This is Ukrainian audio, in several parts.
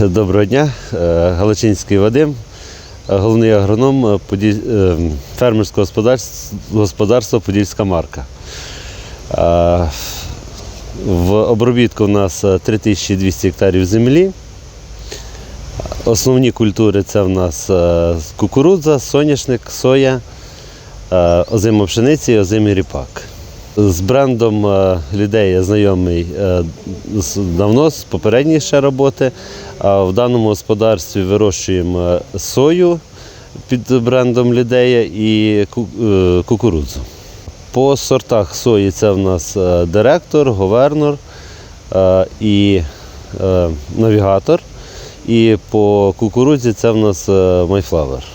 Доброго дня, Е, Галичинський Вадим, е, головний агроном е, фермерського господарства, Подільська марка. В обробітку у нас е, 3200 гектарів землі. Основні культури це в нас кукурудза, соняшник, соя, озима пшениці і озимий ріпак. З брендом е, людей я знайомий е, давно, з попередньої ще роботи. В даному господарстві вирощуємо сою під брендом Лідея і е, кукурудзу. По сортах сої це в нас директор, говернор і навігатор. І по кукурудзі це в нас майфлавер.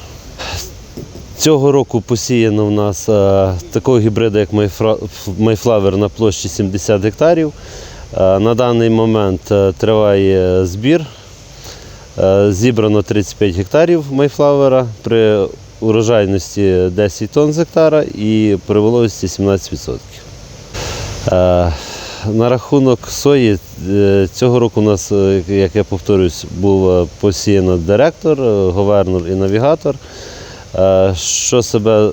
Цього року посіяно в нас е, такого гібрида, як Майфлавер на площі 70 гектарів. Е, на даний момент е, триває збір. Зібрано 35 гектарів Майфлавера при урожайності 10 тонн з гектара і при вологості 17%. Е, на рахунок сої цього року у нас, як я повторюсь, був посіяно директор, говернор і навігатор. Е, Що себе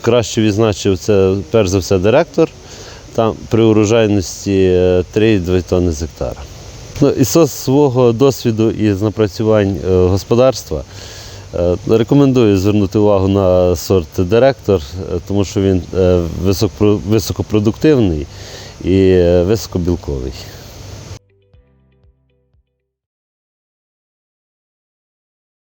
краще відзначив, це перш за все директор. Там при урожайності е, 3,2 тонни з гектара. Ну, із свого досвіду і з напрацювань е, господарства е, рекомендую звернути увагу на сорт директор, е, тому що він е, високопродуктивний і е, високобілковий.